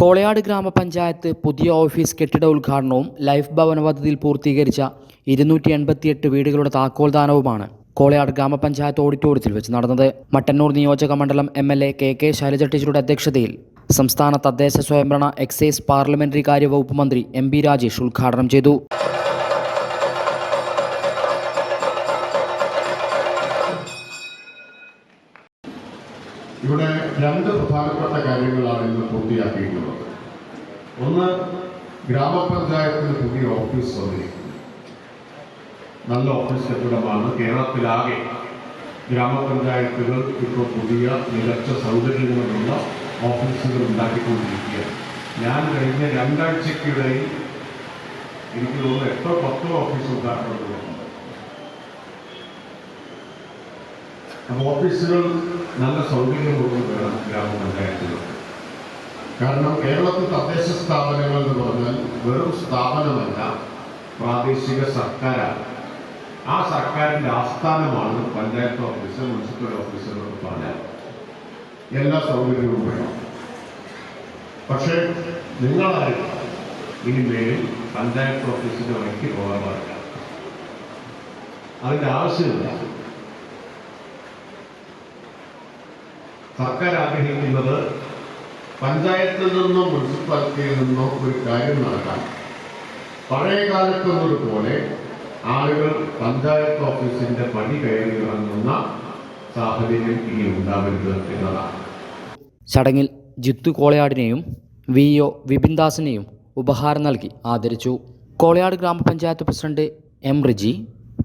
കോളയാട് ഗ്രാമപഞ്ചായത്ത് പുതിയ ഓഫീസ് കെട്ടിട ഉദ്ഘാടനവും ലൈഫ് ഭവന പദ്ധതിയിൽ പൂർത്തീകരിച്ച ഇരുന്നൂറ്റി എൺപത്തിയെട്ട് വീടുകളുടെ താക്കോൽദാനവുമാണ് കോളയാട് ഗ്രാമപഞ്ചായത്ത് ഓഡിറ്റോറിയത്തിൽ വെച്ച് നടന്നത്. മട്ടന്നൂർ നിയോജക മണ്ഡലം M L A K K Shailaja ടീച്ചറുടെ അധ്യക്ഷതയിൽ സംസ്ഥാന തദ്ദേശ സ്വയംഭരണ എക്സൈസ് പാർലമെന്ററി കാര്യ വകുപ്പ് മന്ത്രി എം ബി രാജേഷ് ഉദ്ഘാടനം ചെയ്തു. ഇവിടെ രണ്ട് പ്രധാനപ്പെട്ട കാര്യങ്ങളാണ് പൂർത്തിയാക്കിയിട്ടുള്ളത്. ഒന്ന് ഗ്രാമപഞ്ചായത്തിന് പുതിയ ഓഫീസ് വന്നിരിക്കുന്നു. നല്ല ഓഫീസ് കെട്ടിടമാണ്. കേരളത്തിലാകെ ഗ്രാമപഞ്ചായത്തുകൾ ഇപ്പോൾ പുതിയ മികച്ച സൗകര്യങ്ങളുള്ള ഓഫീസുകൾ ഉണ്ടാക്കിക്കൊണ്ടിരിക്കുകയാണ്. ഞാൻ കഴിഞ്ഞ രണ്ടാഴ്ചക്കിടയിൽ എനിക്ക് തോന്നുന്നു എട്ടോ പത്തോ ഓഫീസ് ഉണ്ടാക്കുന്നുണ്ട് അപ്പോൾ ഓഫീസുകൾ നല്ല സൗകര്യമുള്ളത് വേണം കാരണം കേരളത്തിൽ തദ്ദേശ സ്ഥാപനങ്ങൾ എന്ന് പറഞ്ഞാൽ വെറും സ്ഥാപനമല്ല പ്രാദേശിക സർക്കാരാണ്. ആ സർക്കാരിന്റെ ആസ്ഥാനമാണ് പഞ്ചായത്ത് ഓഫീസർ മുനിസിപ്പൽ ഓഫീസർ എന്നൊക്കെ പറഞ്ഞാൽ എല്ലാ സൗകര്യവും വേണം പക്ഷേ നിങ്ങളാരും ഇനിമേൽ പഞ്ചായത്ത് ഓഫീസിന്റെ വഴിക്ക് പോകാൻ പാടില്ല. അതിന്റെ ആവശ്യമില്ല. സർക്കാർ ആഗ്രഹിക്കുന്നത് പഞ്ചായത്തിൽ നിന്നോ മുനിസിപ്പാലിറ്റിയിൽ നിന്നോ ഒരു കാര്യം നടക്കാം. പഴയ പോലെ ആളുകൾ പഞ്ചായത്ത് ഓഫീസിന്റെ പണി കയറി ഇറങ്ങുന്ന സാഹചര്യം ഇനി ഉണ്ടാവരുത് എന്നതാണ്. ചടങ്ങിൽ ജിത്തു കോളയാടിനെയും വി ഒ വിപിൻദാസിനെയും ഉപഹാരം നൽകി ആദരിച്ചു. Kolayad grama panchayat president M Riji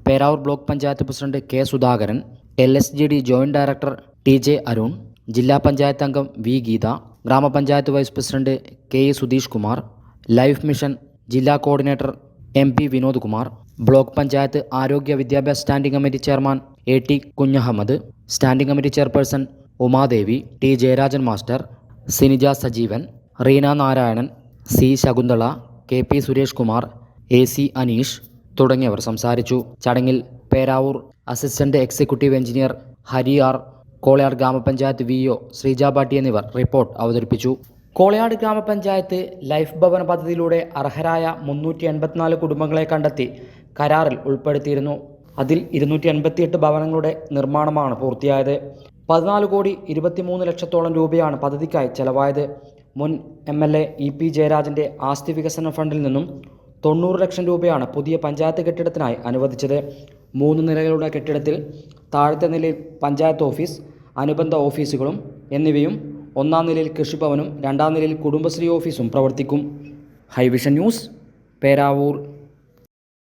Peravoor block panchayat president K Sudhakaran L S G D joint director T J Arun ജില്ലാ പഞ്ചായത്ത് അംഗം V Geetha grama panchayat vice president K A Sudheesh Kumar life mission ജില്ലാ coordinator M P Vinod Kumar block panchayat ആരോഗ്യ വിദ്യാഭ്യാസ standing committee chairman A T Kunhammed standing committee chairperson Umadevi T Jayarajan master Sinija Sajeevan Reena Narayanan C Shakunthala K P Suresh Kumar A C Aneesh തുടങ്ങിയവർ സംസാരിച്ചു. ചടങ്ങിൽ Peravoor assistant executive engineer Hari R Kolayad grama panchayat V O Sreeja പാട്ടി എന്നിവർ report അവതരിപ്പിച്ചു. കോളയാട് ഗ്രാമപഞ്ചായത്ത് life ഭവന പദ്ധതിയിലൂടെ അർഹരായ മുന്നൂറ്റി എൺപത്തിനാല് കുടുംബങ്ങളെ കണ്ടെത്തി കരാറിൽ ഉൾപ്പെടുത്തിയിരുന്നു. അതിൽ ഇരുന്നൂറ്റി എൺപത്തിയെട്ട് ഭവനങ്ങളുടെ നിർമ്മാണമാണ് പൂർത്തിയായത്. പതിനാല് കോടി ഇരുപത്തിമൂന്ന് ലക്ഷത്തോളം രൂപയാണ് പദ്ധതിക്കായി ചെലവായത്. മുൻ M L A E P ജയരാജന്റെ ആസ്തി വികസന ഫണ്ടിൽ നിന്നും തൊണ്ണൂറ് ലക്ഷം രൂപയാണ് പുതിയ പഞ്ചായത്ത് കെട്ടിടത്തിനായി അനുവദിച്ചത്. മൂന്ന് നിലകളുടെ കെട്ടിടത്തിൽ താഴത്തെ നിലയിൽ പഞ്ചായത്ത് ഓഫീസ് അനുബന്ധ ഓഫീസുകളും എന്നിവയും ഒന്നാം നിലയിൽ കൃഷിഭവനും രണ്ടാം നിലയിൽ കുടുംബശ്രീ ഓഫീസും പ്രവർത്തിക്കും. High vision news Peravoor.